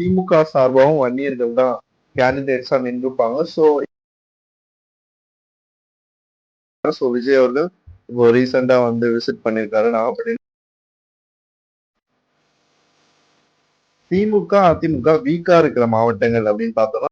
திமுக சார்பாகவும் வன்னியர்கள் தான் கேண்டிடேட்ஸா நின்றுப்பாங்க. ஸோ ஸோ விஜய் அவர்கள் இப்போ ரீசெண்டா வந்து விசிட் பண்ணியிருக்காரு நாகப்பட்டினம் திமுக அதிமுக வீக்கா இருக்கிற மாவட்டங்கள் அப்படின்னு பார்த்தோம்னா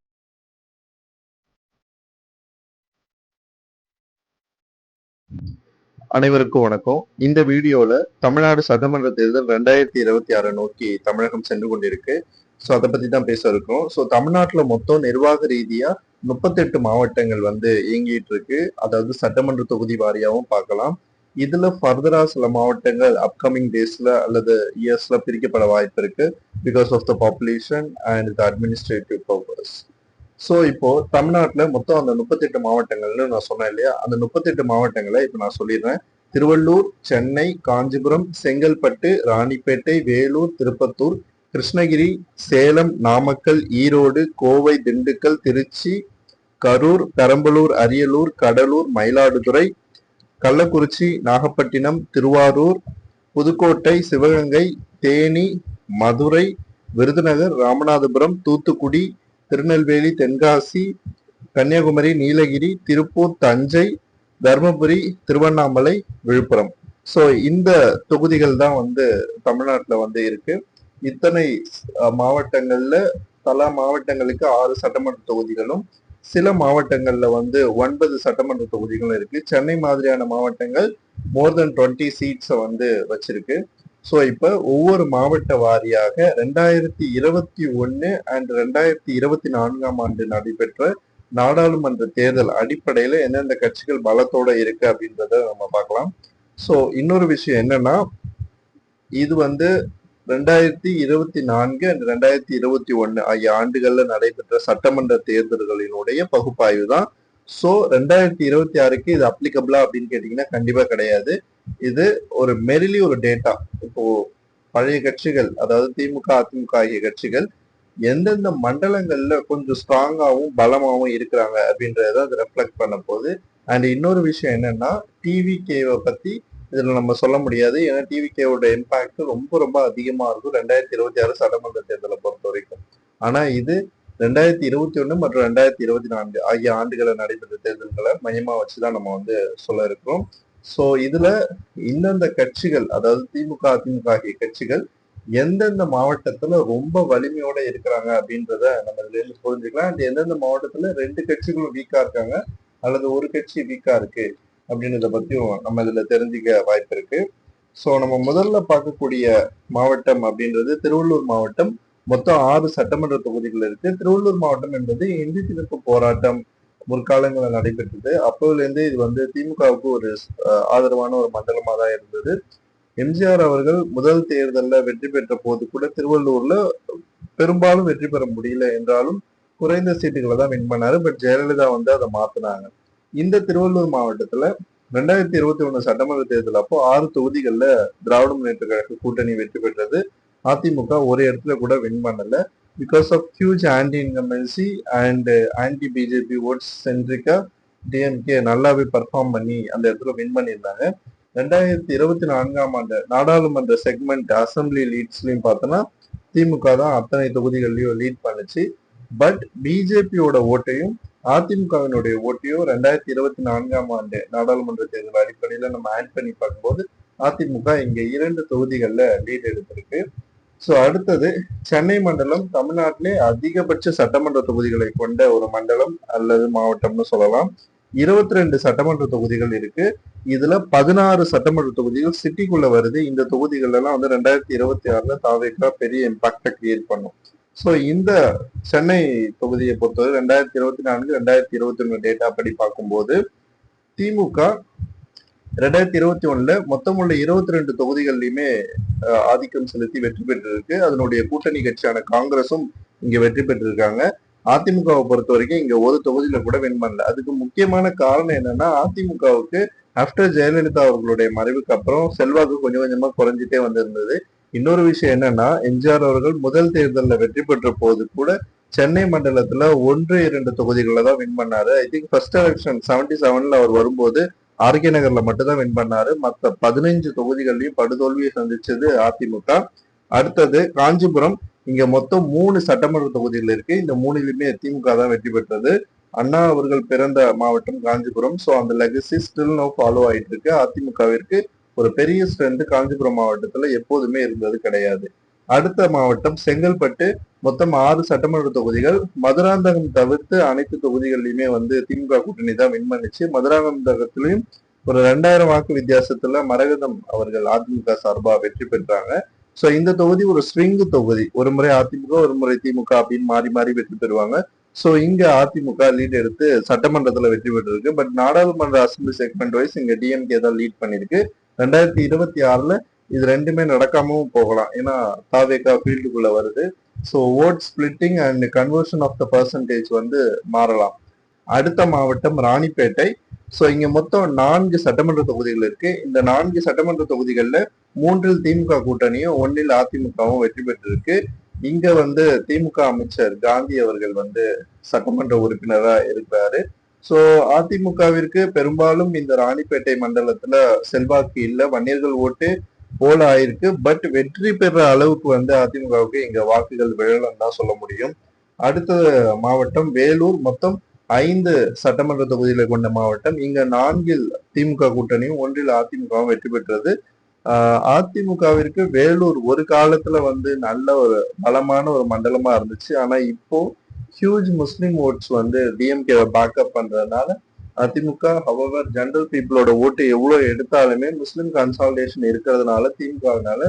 அனைவருக்கும் வணக்கம். இந்த வீடியோல தமிழ்நாடு சட்டமன்ற தேர்தல் ரெண்டாயிரத்தி இருபத்தி ஆறு நோக்கி தமிழகம் சென்று கொண்டிருக்கு. ஸோ அதை பத்தி தான் பேச இருக்கோம். ஸோ தமிழ்நாட்டில் மொத்தம் நிர்வாக ரீதியா முப்பத்தெட்டு மாவட்டங்கள் வந்து இயங்கிட்டு இருக்கு அதாவது சட்டமன்ற தொகுதி வாரியாகவும் பார்க்கலாம். இதுல ஃபர்தரா சில மாவட்டங்கள் அப்கமிங் டேஸ்ல அல்லது இயர்ஸ்ல பிரிக்கப்பட வாய்ப்பு இருக்கு. Because of the population and the administrative purpose so இப்போ தமிழ்நாட்டில் மொத்தம் அந்த முப்பத்தெட்டு மாவட்டங்கள்னு நான் சொன்னேன் இல்லையா? அந்த முப்பத்தெட்டு மாவட்டங்களை இப்போ நான் சொல்லிடுறேன். திருவள்ளூர் சென்னை காஞ்சிபுரம் செங்கல்பட்டு ராணிப்பேட்டை வேலூர் திருப்பத்தூர் கிருஷ்ணகிரி சேலம் நாமக்கல் ஈரோடு கோவை திண்டுக்கல் திருச்சி கரூர் பெரம்பலூர் அரியலூர் கடலூர் மயிலாடுதுறை கள்ளக்குறிச்சி நாகப்பட்டினம் திருவாரூர் புதுக்கோட்டை சிவகங்கை தேனி மதுரை விருதுநகர் ராமநாதபுரம் தூத்துக்குடி திருநெல்வேலி தென்காசி கன்னியாகுமரி நீலகிரி திருப்பூர் தஞ்சை தருமபுரி திருவண்ணாமலை விழுப்புரம். ஸோ இந்த தொகுதிகள் தான் வந்து தமிழ்நாட்டில் வந்து இருக்குது இத்தனை மாவட்டங்கள்ல பல மாவட்டங்களுக்கு ஆறு சட்டமன்ற தொகுதிகளும் சில மாவட்டங்கள்ல வந்து ஒன்பது சட்டமன்ற தொகுதிகளும் இருக்கு. சென்னை மாதிரியான மாவட்டங்கள் மோர் தென் டுவெண்ட்டி சீட்ஸை வந்து வச்சிருக்கு. ஸோ இப்போ ஒவ்வொரு மாவட்ட வாரியாக ரெண்டாயிரத்தி இருபத்தி ஒன்று அண்ட் ரெண்டாயிரத்தி இருபத்தி நான்காம் ஆண்டு நடைபெற்ற நாடாளுமன்ற தேர்தல் அடிப்படையில் எந்தெந்த கட்சிகள் பலத்தோட இருக்கு அப்படின்றத நம்ம பார்க்கலாம். ஸோ இன்னொரு விஷயம் என்னன்னா இது வந்து ரெண்டாயிரத்தி இருபத்தி நான்கு அண்ட் ரெண்டாயிரத்தி இருபத்தி ஒன்னு ஆகிய ஆண்டுகள்ல நடைபெற்ற சட்டமன்ற தேர்தல்களினுடைய பகுப்பாய்வு தான். ஸோ ரெண்டாயிரத்தி இருபத்தி ஆறுக்கு இது அப்ளிகபிளா அப்படின்னு கேட்டீங்கன்னா கண்டிப்பா கிடையாது. இது ஒரு மெரிலி ஒரு டேட்டா இப்போ பழைய கட்சிகள் அதாவது திமுக அதிமுக ஆகிய கட்சிகள் எந்தெந்த மண்டலங்கள்ல கொஞ்சம் ஸ்ட்ராங்காகவும் பலமாகவும் இருக்கிறாங்க அப்படின்றத அது ரெஃப்ளெக்ட் பண்ண போகுது. அண்ட் இன்னொரு விஷயம் என்னன்னா டிவிகேவை பத்தி இதுல நம்ம சொல்ல முடியாது. ஏன்னா டிவிகேவோட இம்பாக்ட் ரொம்ப ரொம்ப அதிகமா இருக்கும். ரெண்டாயிரத்தி இருபத்தி ஆறு சட்டமன்ற தேர்தலை பொறுத்த வரைக்கும். ஆனா இது ரெண்டாயிரத்தி இருபத்தி ஒன்று மற்றும் ரெண்டாயிரத்தி இருபத்தி நான்கு ஆகிய ஆண்டுகளை நடைபெற்ற தேர்தல்களை மையமா வச்சுதான் நம்ம வந்து சொல்ல இருக்கிறோம். சோ இதுல இந்தந்த கட்சிகள் அதாவது திமுக அதிமுக ஆகிய கட்சிகள் எந்தெந்த மாவட்டத்துல ரொம்ப வலிமையோட இருக்கிறாங்க அப்படின்றத நம்ம இதுல இருந்து புரிஞ்சுக்கலாம். அண்ட் எந்தெந்த மாவட்டத்துல ரெண்டு கட்சிகளும் வீக்கா இருக்காங்க அல்லது ஒரு கட்சி வீக்கா இருக்கு. அப்படின்றத பத்தியும் நம்ம இதுல தெரிஞ்சுக்க வாய்ப்பு இருக்கு. ஸோ நம்ம முதல்ல பார்க்கக்கூடிய மாவட்டம் அப்படின்றது திருவள்ளூர் மாவட்டம். மொத்தம் ஆறு சட்டமன்ற தொகுதிகள் இருக்கு. திருவள்ளூர் மாவட்டம் என்பது இந்தி திணிப்பு போராட்டம் முற்காலங்களில் நடைபெற்றது. அப்போதுலேருந்து இது வந்து திமுகவுக்கு ஒரு ஆதரவான ஒரு மண்டலமாக தான் இருந்தது. எம்ஜிஆர் அவர்கள் முதல் தேர்தலில் வெற்றி பெற்ற போது கூட திருவள்ளூர்ல பெரும்பாலும் வெற்றி பெற முடியல என்றாலும் குறைந்த சீட்டுகளை தான் வின் பண்ணாரு. பட் ஜெயலலிதா வந்து அதை மாத்தினாங்க. இந்த திருவள்ளூர் மாவட்டத்துல ரெண்டாயிரத்தி இருபத்தி ஒண்ணு சட்டமன்ற தேர்தல் அப்போ ஆறு தொகுதிகள்ல திராவிட முன்னேற்ற கழக கூட்டணி வெற்றி பெற்றது. அதிமுக ஒரு இடத்துல கூட வின் பண்ணல. Because of huge anti incumbency and anti BJP votes சென்ட்ரிக்கா DMK நல்லாவே பர்ஃபார்ம் பண்ணி அந்த இடத்துல வின் பண்ணியிருந்தாங்க. ரெண்டாயிரத்தி இருபத்தி நான்காம் ஆண்டு நாடாளுமன்ற செக்மெண்ட் அசம்பிளி லீட்ஸ்லயும் பார்த்தோன்னா திமுக தான் அத்தனை தொகுதிகள்லயும் லீட் பண்ணுச்சு. பட் பிஜேபியோட ஓட்டையும் அதிமுகவினுடைய ஓட்டையும் ரெண்டாயிரத்தி இருபத்தி நான்காம் ஆண்டு நாடாளுமன்ற தேர்தல் அடிப்படையில நம்ம ஆட் பண்ணி பார்க்கும்போது அதிமுக இங்க இரண்டு தொகுதிகள்ல லீட் எடுத்திருக்கு. ஸோ அடுத்தது சென்னை மண்டலம் தமிழ்நாட்டிலே அதிகபட்ச சட்டமன்ற தொகுதிகளை கொண்ட ஒரு மண்டலம் அல்லது மாவட்டம்னு சொல்லலாம். இருபத்தி ரெண்டு சட்டமன்ற தொகுதிகள் இருக்கு. இதுல பதினாறு சட்டமன்ற தொகுதிகள் சிட்டிக்குள்ள வருது. இந்த தொகுதிகள் எல்லாம் வந்து ரெண்டாயிரத்தி இருபத்தி ஆறுல தாவேக்கா பெரிய இம்பாக்டை கிரியேட் பண்ணும். ஸோ இந்த சென்னை தொகுதியை பொறுத்தவரை ரெண்டாயிரத்தி இருபத்தி நான்கு ரெண்டாயிரத்தி இருபத்தி ஒண்ணு டேட்டா படி பார்க்கும்போது திமுக ரெண்டாயிரத்தி இருபத்தி ஒண்ணுல மொத்தமுள்ள இருபத்தி ரெண்டு தொகுதிகள்லயுமே ஆதிக்கம் செலுத்தி வெற்றி பெற்றிருக்கு. அதனுடைய கூட்டணி கட்சியான காங்கிரஸும் இங்க வெற்றி பெற்றிருக்காங்க. அதிமுகவை பொறுத்த வரைக்கும் இங்க ஒரு தொகுதியில கூட வின் பண்ணல. அதுக்கு முக்கியமான காரணம் என்னன்னா அதிமுகவுக்கு ஆஃப்டர் ஜெயலலிதா அவர்களுடைய மறைவுக்கு அப்புறம் செல்வாக்கு கொஞ்சம் கொஞ்சமா குறைஞ்சிட்டே வந்திருந்தது. இன்னொரு விஷயம் என்னன்னா எம்ஜிஆர் அவர்கள் முதல் தேர்தலில் வெற்றி பெற்ற போது கூட சென்னை மண்டலத்துல ஒன்று இரண்டு தொகுதிகளில் தான் வின் பண்ணாரு. I think first election seventy செவன்ல அவர் வரும்போது ஆர்கே நகர்ல மட்டும்தான் வின் பண்ணாரு. மற்ற பதினைஞ்சு தொகுதிகள்லயும் படுதோல்வியை சந்திச்சது அதிமுக. அடுத்தது காஞ்சிபுரம். இங்க மொத்தம் மூணு சட்டமன்ற தொகுதிகள் இருக்கு. இந்த மூணுலயுமே திமுக தான் வெற்றி பெற்றது. அண்ணா அவர்கள் பிறந்த மாவட்டம் காஞ்சிபுரம். சோ அந்த லெகசி ஸ்டில் நோ ஃபாலோ ஆயிட்டு இருக்கு. அதிமுகவிற்கு ஒரு பெரிய ஸ்ட்ரென்த் காஞ்சிபுரம் மாவட்டத்துல எப்போதுமே இருந்தது கிடையாது. அடுத்த மாவட்டம் செங்கல்பட்டு மொத்தம் ஆறு சட்டமன்ற தொகுதிகள். மதுராந்தகம் தவிர்த்து அனைத்து தொகுதிகளிலுமே வந்து திமுக கூட்டணி தான் வின் பண்ணிச்சு. மதுராந்தகத்திலையும் ஒரு ரெண்டாயிரம் வாக்கு வித்தியாசத்துல மரகதம் அவர்கள் அதிமுக சார்பா வெற்றி பெற்றாங்க. சோ இந்த தொகுதி ஒரு ஸ்விங் தொகுதி. ஒரு முறை அதிமுக ஒரு முறை திமுக அப்படின்னு மாறி மாறி வெற்றி பெறுவாங்க. சோ இங்க அதிமுக லீட் எடுத்து சட்டமன்றத்துல வெற்றி பெற்றிருக்கு. பட் நாடாளுமன்ற அசம்பிளி செக்மெண்ட் வைஸ் இங்க டிஎம்கே தான் லீட் பண்ணிருக்கு. ரெண்டாயிரத்தி இருபத்தி ஆறுல இது ரெண்டுமே நடக்காமவும் போகலாம். ஏன்னா தாவேகா ஃபீல்டுக்குள்ள வருது. So vote splitting and conversion of the percentage வந்து மாறலாம். அடுத்த மாவட்டம் ராணிப்பேட்டை. ஸோ இங்க மொத்தம் நான்கு சட்டமன்ற தொகுதிகள் இருக்கு. இந்த நான்கு சட்டமன்ற தொகுதிகளில் மூன்றில் திமுக கூட்டணியும் ஒன்றில் அதிமுகவும் வெற்றி பெற்றிருக்கு. இங்க வந்து திமுக அமைச்சர் காந்தி அவர்கள் வந்து சட்டமன்ற உறுப்பினராக இருக்கிறாரு. சோ அதிமுகவிற்கு பெரும்பாலும் இந்த ராணிப்பேட்டை மண்டலத்துல செல்வாக்கு இல்ல. வன்னியர்கள் ஓட்டு போல ஆயிருக்கு. பட் வெற்றி பெற அளவுக்கு வந்து அதிமுகவுக்கு இங்க வாக்குகள் விழலன்னு தான் சொல்ல முடியும். அடுத்த மாவட்டம் வேலூர். மொத்தம் ஐந்து சட்டமன்ற தொகுதிகளை கொண்ட மாவட்டம். இங்க நான்கில் திமுக கூட்டணியும் ஒன்றில் அதிமுகவும் வெற்றி பெற்றது. அதிமுகவிற்கு வேலூர் ஒரு காலத்துல வந்து நல்ல ஒரு பலமான ஒரு மண்டலமா இருந்துச்சு. ஆனா இப்போ ஹியூஜ் முஸ்லீம் ஓட்ஸ் வந்து டிஎம்கே பேக்கப் பண்றதுனால அதிமுக ஹவவர் ஜென்ரல் பீப்புளோட ஓட்டு எவ்வளவு எடுத்தாலுமே முஸ்லீம் கன்சால்டேஷன் இருக்கிறதுனால திமுகவினால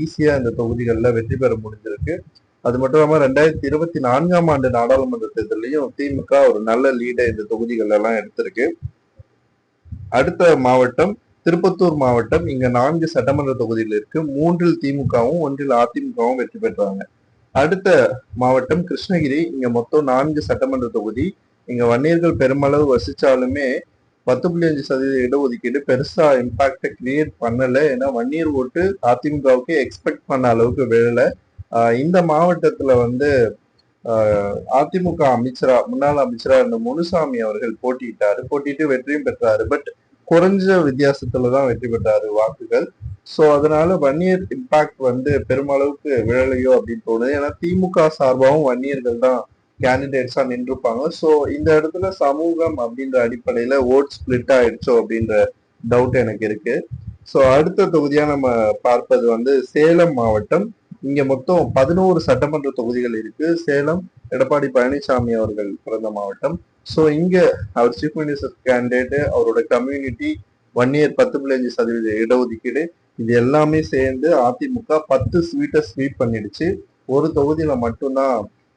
ஈஸியா இந்த தொகுதிகளில் வெற்றி பெற முடிஞ்சிருக்கு. அது மட்டும் இல்லாமல் ரெண்டாயிரத்தி இருபத்தி நான்காம் ஆண்டு நாடாளுமன்ற தேர்தலையும் திமுக ஒரு நல்ல லீடை இந்த தொகுதிகள் எல்லாம் எடுத்திருக்கு. அடுத்த மாவட்டம் திருப்பத்தூர் மாவட்டம் இங்க நான்கு சட்டமன்ற தொகுதியில் இருக்கு. மூன்றில் திமுகவும் ஒன்றில் அதிமுகவும் வெற்றி பெற்றாங்க. அடுத்த மாவட்டம் கிருஷ்ணகிரி. இங்க மொத்தம் நான்கு சட்டமன்ற தொகுதி. இங்க வன்னியர்கள் பெருமளவு வசிச்சாலுமே பத்து புள்ளி அஞ்சு சதவீத இடஒதுக்கீடு பெருசா இம்பாக்ட கிரியேட் பண்ணல. ஏன்னா வன்னியர் ஓட்டு அதிமுகவுக்கு எக்ஸ்பெக்ட் பண்ண அளவுக்கு விழல. இந்த மாவட்டத்துல வந்து அதிமுக அமைச்சரா முன்னாள் அமைச்சரா இருந்த முனுசாமி அவர்கள் போட்டியிட்டாரு. போட்டிட்டு வெற்றியும் பெற்றாரு. பட் குறைஞ்ச வித்தியாசத்துலதான் வெற்றி பெற்றாரு வாக்குகள். சோ அதனால வன்னியர் இம்பாக்ட் வந்து பெருமளவுக்கு விழலையோ அப்படின்னு தோணுது. ஏன்னா திமுக சார்பாகவும் வன்னியர்கள் தான் கேண்டிடேட்ஸா நின்றுப்பாங்க. ஸோ இந்த இடத்துல சமூகம் அப்படின்ற அடிப்படையில ஓட் ஸ்பிளிட் ஆயிடுச்சோ அப்படின்ற டவுட் எனக்கு இருக்கு. ஸோ அடுத்த தொகுதியா நம்ம பார்ப்பது வந்து சேலம் மாவட்டம். இங்க மொத்தம் பதினோரு சட்டமன்ற தொகுதிகள் இருக்கு. சேலம் எடப்பாடி பழனிசாமி அவர்கள் பிறந்த மாவட்டம். ஸோ இங்க அவர் சீஃப் மினிஸ்டர் கேண்டிடேட் அவரோட கம்யூனிட்டி ஒன் இயர் பத்து புள்ளி சதவீத இடஒதுக்கீடு. இது எல்லாமே சேர்ந்து அதிமுக பத்து ஸ்வீட்டை ஸ்வீப் பண்ணிடுச்சு. ஒரு தொகுதியில மட்டும்தான்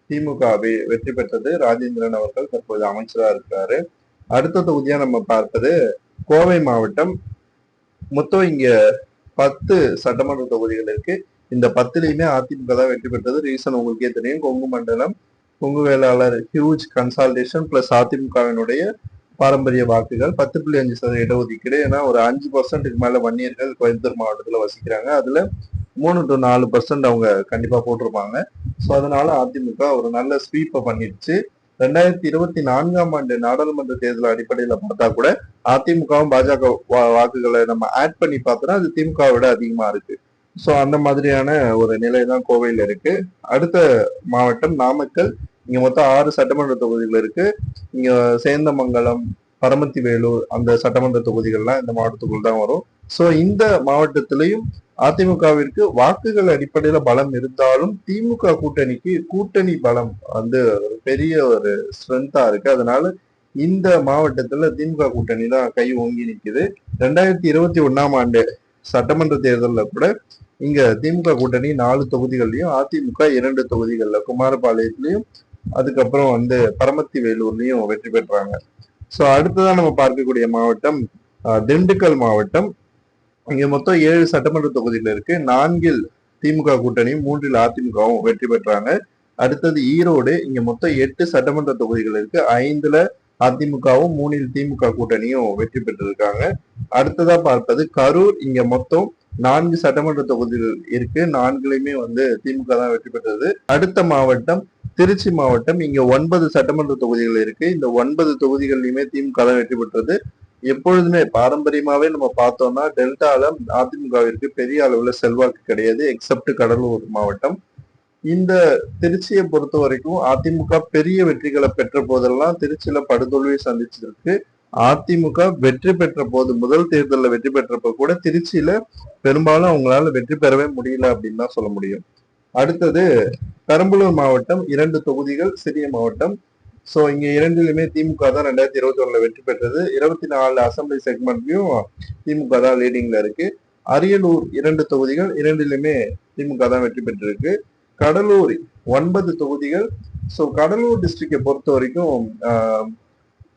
திமுக வெற்றி பெற்றது. ராஜேந்திரன் அவர்கள் தற்போது அமைச்சராக இருக்கிறாரு அடுத்த தொகுதியா நம்ம பார்ப்பது கோவை மாவட்டம். மொத்தம் இங்க பத்து சட்டமன்ற தொகுதிகள் இருக்கு. இந்த பத்துலையுமே அதிமுக தான் வெற்றி பெற்றது. ரீசன் உங்களுக்கே தெரியும். கொங்கு மண்டலம் Kongu Vellalar huge consolidation plus அதிமுகவினுடைய பாரம்பரிய வாக்குகள் பத்து புள்ளி அஞ்சு சதவீத இடஒதுக்கீடு. ஏன்னா ஒரு அஞ்சு பர்சன்ட்டுக்கு மேல வன்னியர்கள் கோயம்புத்தூர் மாவட்டத்துல வசிக்கிறாங்க. அதுல மூணு டு நாலு பர்சன்ட் அவங்க கண்டிப்பா போட்டிருப்பாங்க. ஸோ அதனால அதிமுக ஒரு நல்ல ஸ்வீப்பை பண்ணிடுச்சு. ரெண்டாயிரத்தி இருபத்தி நான்காம் ஆண்டு நாடாளுமன்ற தேர்தல் அடிப்படையில பார்த்தா கூட அதிமுகவும் பாஜக வாக்குகளை நம்ம ஆட் பண்ணி பார்த்தோம்னா அது திமுக விட அதிகமா இருக்கு. ஸோ அந்த மாதிரியான ஒரு நிலை தான் கோவையில் இருக்கு. அடுத்த மாவட்டம் நாமக்கல். இங்க மொத்தம் ஆறு சட்டமன்ற தொகுதிகள் இருக்கு. இங்க சேந்தமங்கலம் பரமத்தி வேலூர் அந்த சட்டமன்ற தொகுதிகள்லாம் இந்த மாவட்டத்துக்குள் தான் வரும். ஸோ இந்த மாவட்டத்திலையும் அதிமுகவிற்கு வாக்குகள் அடிப்படையில பலம் இருந்தாலும் திமுக கூட்டணிக்கு கூட்டணி பலம் வந்து பெரிய ஒரு ஸ்ட்ரென்த்தா இருக்கு. அதனால இந்த மாவட்டத்துல திமுக கூட்டணி தான் கை ஓங்கி நிற்குது ரெண்டாயிரத்தி இருபத்தி ஒன்னாம் ஆண்டு சட்டமன்ற தேர்தலில் கூட இங்க திமுக கூட்டணி நாலு தொகுதிகள்லயும் அதிமுக இரண்டு தொகுதிகளில் குமாரபாளையத்திலையும் அதுக்கப்புறம் வந்து பரமத்தி வேலூர்லயும் வெற்றி பெற்றாங்க. சோ அடுத்ததான் நம்ம பார்க்கக்கூடிய மாவட்டம் திண்டுக்கல் மாவட்டம். இங்க மொத்தம் ஏழு சட்டமன்ற தொகுதிகள் இருக்கு. நான்கில் திமுக கூட்டணியும் மூன்றில் அதிமுகவும் வெற்றி பெற்றாங்க. அடுத்தது ஈரோடு இங்க மொத்தம் எட்டு சட்டமன்ற தொகுதிகள் இருக்கு. ஐந்துல அதிமுகவும் மூணில் திமுக கூட்டணியும் வெற்றி பெற்றிருக்காங்க. அடுத்ததா பார்ப்பது கரூர். இங்க மொத்தம் நான்கு சட்டமன்ற தொகுதிகள் இருக்கு. நான்குலையுமே வந்து திமுக தான் வெற்றி பெற்றது. அடுத்த மாவட்டம் திருச்சி மாவட்டம் இங்க ஒன்பது சட்டமன்ற தொகுதிகள் இருக்கு. இந்த ஒன்பது தொகுதிகள்லையுமே திமுக தான் வெற்றி பெற்றது. எப்பொழுதுமே பாரம்பரியமாவே நம்ம பார்த்தோம்னா டெல்டால அதிமுகவிற்கு பெரிய அளவுல செல்வாக்கு கிடையாது எக்ஸப்ட் கடலூர் மாவட்டம். இந்த திருச்சியை பொறுத்த வரைக்கும் அதிமுக பெரிய வெற்றிகளை பெற்ற போதெல்லாம் திருச்சியில படுதோல்வியை சந்திச்சிருக்கு. அதிமுக வெற்றி பெற்ற போது முதல் தேர்தலில் வெற்றி பெற்றப்ப கூட திருச்சியில பெரும்பாலும் அவங்களால வெற்றி பெறவே முடியல அப்படின்னு தான் சொல்ல முடியும். அடுத்தது பெரம்பலூர் மாவட்டம் இரண்டு தொகுதிகள் சிறிய மாவட்டம். ஸோ இங்க இரண்டிலுமே திமுக தான் ரெண்டாயிரத்தி இருபத்தி ஒண்ணுல வெற்றி பெற்றது. இருபத்தி நாலு அசம்பிளி செக்மெண்ட்லயும் திமுக தான் லீடிங்ல இருக்கு. அரியலூர் இரண்டு தொகுதிகள் இரண்டிலுமே திமுக தான் வெற்றி பெற்றிருக்கு. கடலூர் ஒன்பது தொகுதிகள். ஸோ கடலூர் டிஸ்ட்ரிக்டை பொறுத்த வரைக்கும் ஆஹ்,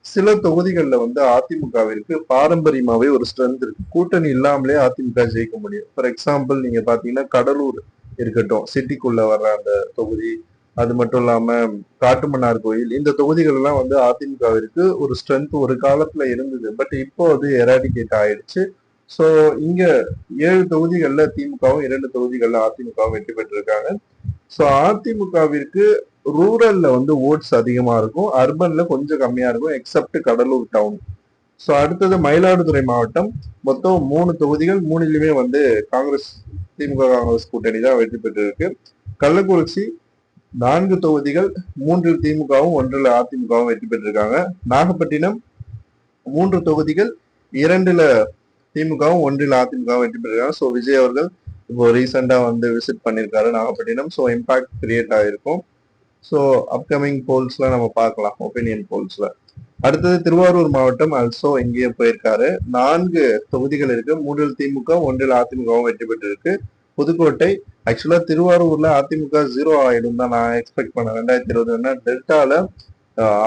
சில தொகுதிகளில் வந்து அதிமுகவிற்கு பாரம்பரியமாவே ஒரு ஸ்ட்ரென்த் இருக்கு. கூட்டணி இல்லாமலே அதிமுக ஜெயிக்க முடியும். ஃபார் எக்ஸாம்பிள் நீங்க பாத்தீங்கன்னா கடலூர் இருக்கட்டும். சிட்டிக்குள்ள வர்ற அந்த தொகுதி அது மட்டும் இல்லாம காட்டுமன்னார் கோயில் இந்த தொகுதிகள் எல்லாம் வந்து அதிமுகவிற்கு ஒரு ஸ்ட்ரென்த் ஒரு காலத்துல இருந்தது. பட் இப்போ அது எராடிகேட் ஆயிடுச்சு. ஸோ இங்க ஏழு தொகுதிகள்ல திமுகவும் இரண்டு தொகுதிகள்ல அதிமுகவும் வெற்றி பெற்றிருக்காங்க. ஸோ அதிமுகவிற்கு ரூரல்ல வந்து ஓட்ஸ் அதிகமா இருக்கும். அர்பன்ல கொஞ்சம் கம்மியா இருக்கும் எக்ஸப்ட் கடலூர் டவுன் ஸோ அடுத்தது மயிலாடுதுறை மாவட்டம். மொத்தம் மூணு தொகுதிகள் மூணுலையுமே வந்து காங்கிரஸ் திமுக காங்கிரஸ் கூட்டணி தான் வெற்றி பெற்றிருக்கு. கள்ளக்குறிச்சி நான்கு தொகுதிகள் மூன்றில் திமுகவும் ஒன்றில் அதிமுகவும் வெற்றி பெற்றிருக்காங்க. நாகப்பட்டினம் மூன்று தொகுதிகள் இரண்டுல திமுகவும் ஒன்றில் அதிமுகவும் வெற்றி பெற்றிருக்காங்க. ஸோ விஜய் அவர்கள் இப்போ ரீசெண்டாக வந்து விசிட் பண்ணியிருக்காரு நாகப்பட்டினம். ஸோ இம்பாக்ட் கிரியேட் ஆகிருக்கும் ஸோ அப்கமிங் போல்ஸ்லாம் நம்ம பார்க்கலாம் ஒப்பீனியன் போல்ஸில் அடுத்தது திருவாரூர் மாவட்டம் அல்சோ இங்கேயே போயிருக்காரு. நான்கு தொகுதிகள் இருக்கு. மூன்றில் திமுக ஒன்றில் அதிமுகவும் வெற்றி பெற்றிருக்கு. புதுக்கோட்டை ஆக்சுவலா திருவாரூர்ல அதிமுக ஜீரோ ஆயிடும் தான் நான் எக்ஸ்பெக்ட் பண்ணேன். ரெண்டாயிரத்தி இருபது ஒன்னா டெல்டால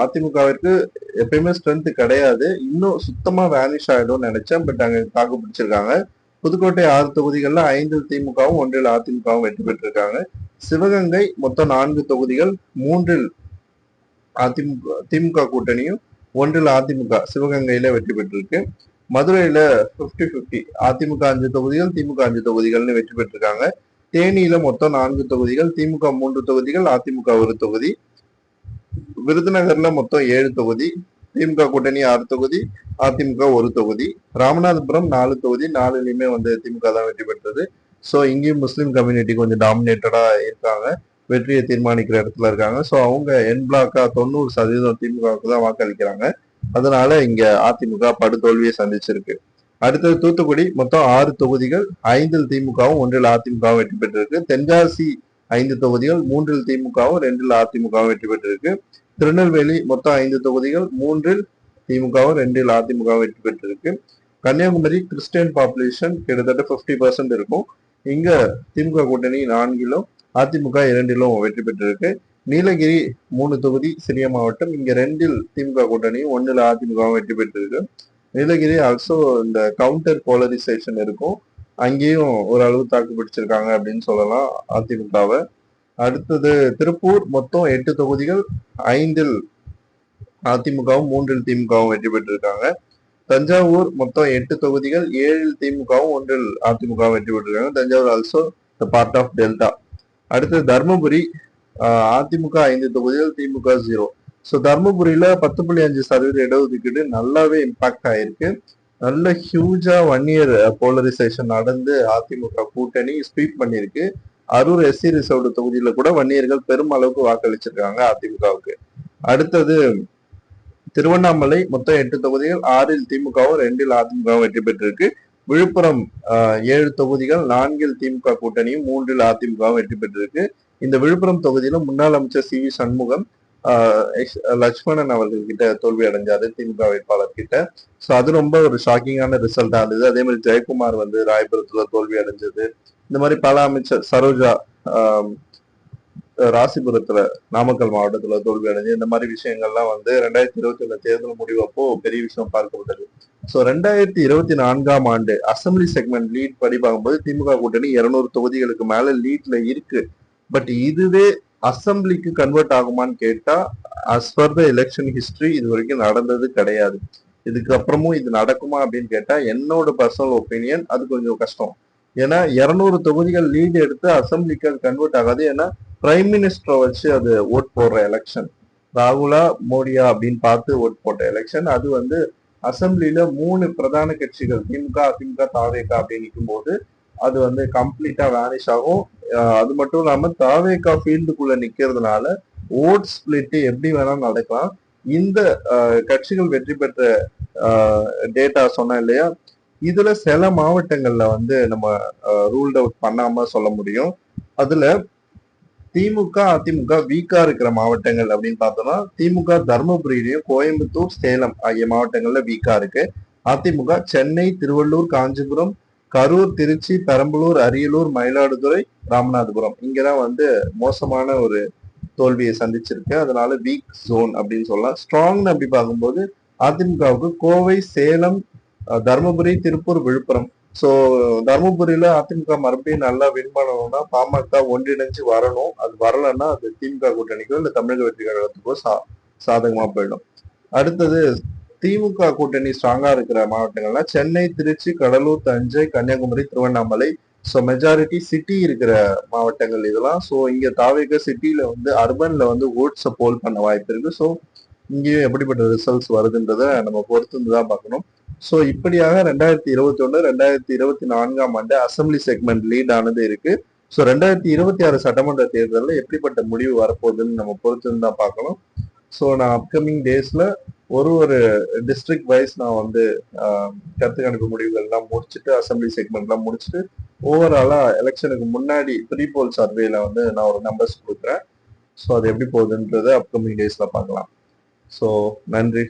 அதிமுகவிற்கு எப்பயுமே ஸ்ட்ரென்த் கிடையாது. இன்னும் சுத்தமா வேனிஷ் ஆயிடும் நினைச்சேன். பட் அங்க தாக்கு பிடிச்சிருக்காங்க. புதுக்கோட்டை ஆறு தொகுதிகள்ல ஐந்தில் திமுகவும் ஒன்றில் அதிமுகவும் வெற்றி பெற்றிருக்காங்க. சிவகங்கை மொத்தம் நான்கு தொகுதிகள். மூன்றில் அதிமுக திமுக கூட்டணியும் ஒன்றில் அதிமுக சிவகங்கையில வெற்றி பெற்றிருக்கு. மதுரையில 50 50 அதிமுக அஞ்சு தொகுதிகள் திமுக அஞ்சு தொகுதிகள்னு வெற்றி பெற்றிருக்காங்க. தேனியில மொத்தம் நான்கு தொகுதிகள் திமுக மூன்று தொகுதிகள் அதிமுக ஒரு தொகுதி. விருதுநகர்ல மொத்தம் ஏழு தொகுதி திமுக கூட்டணி ஆறு தொகுதி அதிமுக ஒரு தொகுதி. ராமநாதபுரம் நாலு தொகுதி நாலுலயுமே வந்து திமுக தான் வெற்றி பெற்றது. ஸோ இங்கேயும் முஸ்லீம் கம்யூனிட்டி கொஞ்சம் டாமினேட்டடா இருக்காங்க. வெற்றியை தீர்மானிக்கிற இடத்துல இருக்காங்க. ஸோ அவங்க என் பிளாக்கா தொண்ணூறு சதவீதம் திமுகவுக்கு தான் வாக்களிக்கிறாங்க. அதனால இங்க அதிமுக படுதோல்வியை சந்திச்சிருக்கு. அடுத்தது தூத்துக்குடி. மொத்தம் ஆறு தொகுதிகள் ஐந்தில் திமுகவும் ஒன்றில் அதிமுகவும் வெற்றி பெற்றிருக்கு. தென்காசி ஐந்து தொகுதிகள் மூன்றில் திமுகவும் ரெண்டில் அதிமுகவும் வெற்றி பெற்றிருக்கு. திருநெல்வேலி மொத்தம் ஐந்து தொகுதிகள் மூன்றில் திமுகவும் ரெண்டில் அதிமுகவும் வெற்றி பெற்றிருக்கு. கன்னியாகுமரி கிறிஸ்டியன் பாப்புலேஷன் கிட்டத்தட்ட 50% பர்சன்ட் இருக்கும். இங்க திமுக கூட்டணி நான்கிலும் அதிமுக இரண்டிலும் வெற்றி பெற்றிருக்கு. நீலகிரி மூணு தொகுதி சிறிய மாவட்டம். இங்க ரெண்டில் திமுக கூட்டணியும் ஒன்றில் அதிமுகவும் வெற்றி பெற்றிருக்கு. நீலகிரி ஆல்சோ இந்த கவுண்டர் போலரிசேஷன் இருக்கும். அங்கேயும் ஓரளவு தாக்கு பிடிச்சிருக்காங்க அப்படின்னு சொல்லலாம் அதிமுகவை. அடுத்தது திருப்பூர் மொத்தம் எட்டு தொகுதிகள் ஐந்தில் அதிமுகவும் மூன்றில் திமுகவும் வெற்றி பெற்றிருக்காங்க. தஞ்சாவூர் மொத்தம் எட்டு தொகுதிகள் ஏழில் திமுகவும் ஒன்றில் அதிமுகவும் வெற்றி பெற்றிருக்காங்க. Thanjavur also the part of delta அடுத்து தர்மபுரி அதிமுக ஐந்து தொகுதிகள் திமுக ஜீரோ ஸோ தர்மபுரியில பத்து புள்ளி அஞ்சு சதவீத இடஒதுக்கீடு நல்லாவே இம்பாக்ட் ஆயிருக்கு. நல்ல ஹியூஜா ஒன் இயர் போலரைசேஷன் நடந்து அதிமுக கூட்டணி ஸ்வீப் பண்ணியிருக்கு. அரூர் எஸ்சி ரிசர்வ்டு தொகுதியில கூட வன்னியர்கள் பெரும் அளவுக்கு வாக்களிச்சிருக்காங்க அதிமுகவுக்கு. அடுத்தது திருவண்ணாமலை மொத்தம் எட்டு தொகுதிகள் ஆறில் திமுகவும் ரெண்டில் அதிமுகவும் வெற்றி பெற்றிருக்கு. விழுப்புரம் ஆஹ், ஏழு தொகுதிகள் நான்கில் திமுக கூட்டணியும் மூன்றில் அதிமுகவும் வெற்றி பெற்றிருக்கு. இந்த விழுப்புரம் தொகுதியில முன்னாள் அமைச்சர் சி வி சண்முகம் ஆஹ், லட்சுமணன் அவர்கள் கிட்ட தோல்வி அடைஞ்சாரு திமுக வேட்பாளர் கிட்ட. ஸோ அது ரொம்ப ஒரு ஷாக்கிங்கான ரிசல்ட்டா இருந்தது அதே மாதிரி ஜெயக்குமார் வந்து ராயபுரத்துல தோல்வி அடைஞ்சது. இந்த மாதிரி பல அமைச்சர் சரோஜா ஆஹ், ராசிபுரத்துல நாமக்கல் மாவட்டத்துல தோல்வி அடைஞ்சு இந்த மாதிரி விஷயங்கள்லாம் வந்து ரெண்டாயிரத்தி இருபத்தி ஒண்ணு தேர்தல் முடிவப்போ பெரிய விஷயம் பார்க்கப்பட்டது. ஸோ ரெண்டாயிரத்தி இருபத்தி நான்காம் ஆண்டு அசம்பிளி செக்மெண்ட் லீட் படி பார்க்கும்போது திமுக கூட்டணி இருநூறு தொகுதிகளுக்கு மேல லீட்ல இருக்கு. பட் இதுவே அசம்பிளிக்கு கன்வெர்ட் ஆகுமான்னு கேட்டா as per the election history இது வரைக்கும் நடந்தது கிடையாது. இதுக்கப்புறமும் இது நடக்குமா அப்படின்னு கேட்டா என்னோட பர்சனல் ஒப்பீனியன் அது கொஞ்சம் கஷ்டம். ஏன்னா இருநூறு தொகுதிகள் லீட் எடுத்து அசம்பிளிக்கு அது கன்வெர்ட் ஆகாது. ஏன்னா பிரைம் மினிஸ்டரை வச்சு அது ஓட் போடுற எலெக்ஷன் ராகுலா மோடியா அப்படின்னு பார்த்து ஓட் போட்ட எலெக்ஷன் அது வந்து அசம்பிளில மூணு பிரதான கட்சிகள் திமுக அதிமுக தாவேகா அப்படின்னு நிற்கும் போது அது வந்து கம்ப்ளீட்டா வேனிஷ் ஆகும். அது மட்டும் இல்லாம தாவேகா ஃபீல்டுக்குள்ள நிக்கிறதுனால ஓட் ஸ்பிளிட் எப்படி வேணாலும் நடக்கலாம். இந்த கட்சிகள் வெற்றி பெற்ற டேட்டா சொன்னேன் இல்லையா? இதுல சில மாவட்டங்கள்ல வந்து நம்ம ரூல்ட் அவுட் பண்ணாம சொல்ல முடியும். அதுல திமுக அதிமுக வீக்கா இருக்கிற மாவட்டங்கள் அப்படின்னு பார்த்தோம்னா திமுக தர்மபுரியிலையும் கோயம்புத்தூர் சேலம் ஆகிய மாவட்டங்கள்ல வீக்கா இருக்கு. அதிமுக சென்னை திருவள்ளூர் காஞ்சிபுரம் கரூர் திருச்சி பெரம்பலூர் அரியலூர் மயிலாடுதுறை ராமநாதபுரம். இங்கதான் வந்து மோசமான ஒரு தோல்வியை சந்திச்சிருக்கு. அதனால வீக் ஜோன் அப்படின்னு சொல்லலாம். ஸ்ட்ராங்னு அப்படி பார்க்கும்போது அதிமுகவுக்கு கோவை சேலம் தருமபுரி திருப்பூர் விழுப்புரம் ஸோ தருமபுரியில அதிமுக மறுபடியும் நல்லா வின் பண்ணணும்னா பாமக ஒன்றிணைஞ்சு வரணும். அது வரலன்னா அது திமுக கூட்டணிக்கோ இல்ல தமிழக வெற்றி கழகத்துக்கோ சா சாதகமா போயிடும். அடுத்தது திமுக கூட்டணி ஸ்ட்ராங்கா இருக்கிற மாவட்டங்கள்னா Chennai Trichy Cuddalore Thanjai Kanyakumari Tiruvannamalai. So majority city இருக்கிற மாவட்டங்கள் இதெல்லாம். ஸோ இங்க தாவேக சிட்டியில வந்து அர்பன்ல வந்து ஓட்ஸை போல் பண்ண வாய்ப்பு இருக்கு. ஸோ இங்கேயும் எப்படிப்பட்ட ரிசல்ட்ஸ் வருதுன்றத நம்ம பொறுத்து தான் பார்க்கணும். ஸோ இப்படியாக ரெண்டாயிரத்தி இருபத்தி ஒன்று ரெண்டாயிரத்தி இருபத்தி நான்காம் ஆண்டு அசம்பிளி செக்மெண்ட் லீட் ஆனது இருக்கு. ஸோ ரெண்டாயிரத்தி இருபத்தி ஆறு சட்டமன்ற தேர்தலில் எப்படிப்பட்ட முடிவு வரப்போகுதுன்னு நம்ம பொறுத்து தான் பார்க்கணும். ஸோ நான் அப்கமிங் டேஸ்ல ஒரு ஒரு டிஸ்ட்ரிக்ட் வைஸ் நான் வந்து கருத்து கணிப்பு முடிவுகள்லாம் முடிச்சுட்டு அசம்பிளி செக்மெண்ட்லாம் முடிச்சுட்டு ஓவராலாக எலெக்ஷனுக்கு முன்னாடி ப்ரீ போல் சர்வேல வந்து நான் ஒரு நம்பர்ஸ் கொடுக்குறேன். ஸோ அது எப்படி போகுதுன்றதை அப்கமிங் டேஸில் பார்க்கலாம். ஸோ நன்றி.